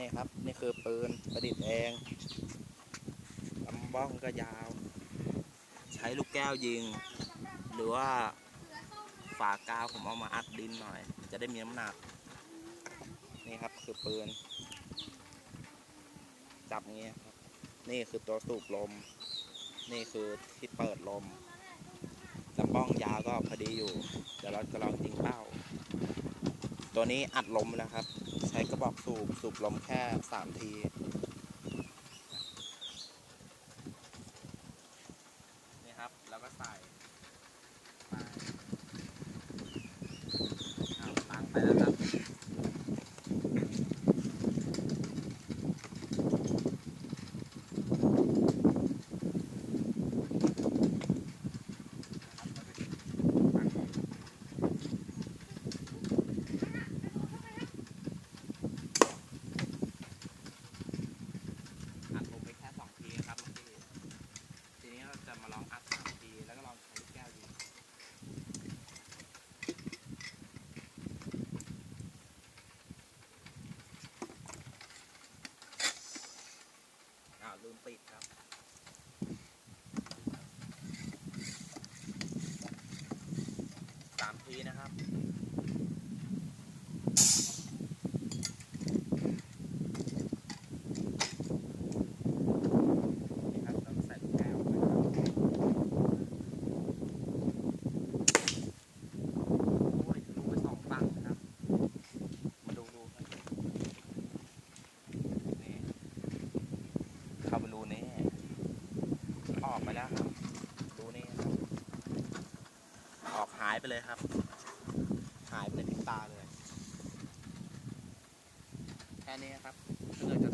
นี่ครับ นี่คือปืนประดิษฐ์เองลำบ้องก็ยาว ใช้ลูกแก้วยิง หรือว่าฝากาวผมเอามาอัดดินหน่อย จะได้มีน้ำหนัก นี่ครับคือปืน จับเงี้ยครับ นี่คือตัวสูบลม นี่คือที่เปิดลมลำบ้องยาวก็พอดีอยู่ เดี๋ยวเราจะลองยิงเป้า ตัวนี้อัดลมแล้วครับ ใช้กระบอกสูบสูบลมแค่สามที นี่ครับ แล้วก็ใส่ไปเอาตั้งไปแล้วครับ อัดลงไปแค่สองทีครับเมื่อกี้ทีนี้เราจะมา ลองอัดสามทีแล้วก็ลองใช้ลูกแก้วดีอ้าวลืมปิดครับสามทีนะครับ นี่ครับเราก็ใส่ลูกแก้วไปครับโอ้ยทะลุไปสองฝั่งนะครับ มาดูดูครับนี่เข้าไปรูนี้ออกไป แล้วครับรูนี้ครับออกหายไปเลยครับ หายไปในพริบตาเลยแค่นี้ครับถ้าเกิดจะ